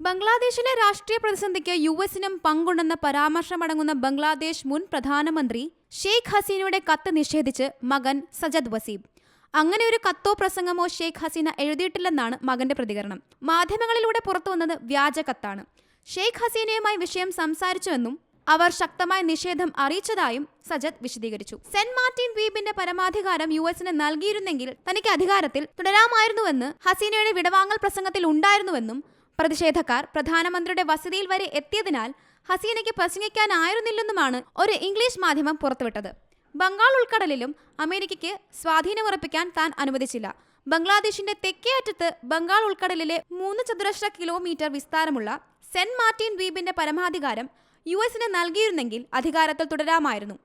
ബംഗ്ലാദേശിലെ രാഷ്ട്രീയ പ്രതിസന്ധിക്ക് യു എസിനും പങ്കുണ്ടെന്ന പരാമർശമടങ്ങുന്ന ബംഗ്ലാദേശ് മുൻ പ്രധാനമന്ത്രി ഷെയ്ഖ് ഹസീനയുടെ കത്ത് നിഷേധിച്ച് മകൻ സജദ് വസീം. അങ്ങനെ ഒരു കത്തോ പ്രസംഗമോ ഷെയ്ഖ് ഹസീന എഴുതിയിട്ടില്ലെന്നാണ് മകന്റെ പ്രതികരണം. മാധ്യമങ്ങളിലൂടെ പുറത്തുവന്നത് വ്യാജ കത്താണ്. ഷെയ്ഖ് ഹസീനയുമായി വിഷയം സംസാരിച്ചുവെന്നും അവർ ശക്തമായ നിഷേധം അറിയിച്ചതായും സജദ് വിശദീകരിച്ചു. സെന്റ് മാർട്ടിൻ ദ്വീപിന്റെ പരമാധികാരം യു എസിന് നൽകിയിരുന്നെങ്കിൽ തനിക്ക് അധികാരത്തിൽ തുടരാമായിരുന്നുവെന്ന് ഹസീനയുടെ വിടവാങ്ങൽ പ്രസംഗത്തിൽ ഉണ്ടായിരുന്നുവെന്നും പ്രതിഷേധക്കാർ പ്രധാനമന്ത്രിയുടെ വസതിയിൽ വരെ എത്തിയതിനാൽ ഹസീനയ്ക്ക് പ്രസംഗിക്കാനായിരുന്നില്ലെന്നുമാണ് ഒരു ഇംഗ്ലീഷ് മാധ്യമം പുറത്തുവിട്ടത്. ബംഗാൾ ഉൾക്കടലിലും അമേരിക്കയ്ക്ക് സ്വാധീനമുറപ്പിക്കാൻ താൻ അനുവദിച്ചില്ല. ബംഗ്ലാദേശിന്റെ തെക്കേ അറ്റത്ത് ബംഗാൾ ഉൾക്കടലിലെ മൂന്ന് ചതുരശ്ര കിലോമീറ്റർ വിസ്താരമുള്ള സെന്റ് മാർട്ടിൻ ദ്വീപിന്റെ പരമാധികാരം യു എസിന് നൽകിയിരുന്നെങ്കിൽ അധികാരത്തിൽ തുടരാമായിരുന്നു.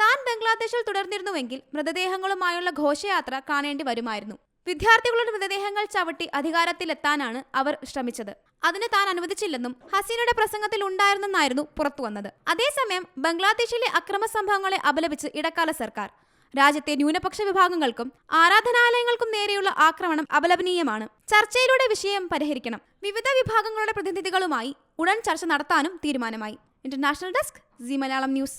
താൻ ബംഗ്ലാദേശിൽ തുടർന്നിരുന്നുവെങ്കിൽ മൃതദേഹങ്ങളുമായുള്ള ഘോഷയാത്ര കാണേണ്ടി വരുമായിരുന്നു. വിദ്യാർത്ഥികളുടെ മൃതദേഹങ്ങൾ ചവിട്ടി അധികാരത്തിലെത്താനാണ് അവർ ശ്രമിച്ചത്. അതിന് താൻ അനുവദിച്ചില്ലെന്നും ഹസീനയുടെ പ്രസംഗത്തിൽ ഉണ്ടായിരുന്നെന്നായിരുന്നു പുറത്തുവന്നത് അതേസമയം ബംഗ്ലാദേശിലെ അക്രമ സംഭവങ്ങളെ അപലപിച്ച് ഇടക്കാല സർക്കാർ. രാജ്യത്തെ ന്യൂനപക്ഷ വിഭാഗങ്ങൾക്കും ആരാധനാലയങ്ങൾക്കും നേരെയുള്ള ആക്രമണം അപലപനീയമാണ്. ചർച്ചയിലൂടെ വിഷയം പരിഹരിക്കണം. വിവിധ വിഭാഗങ്ങളുടെ പ്രതിനിധികളുമായി ഉടൻ ചർച്ച നടത്താനും തീരുമാനമായി. International desk C Malayalam news.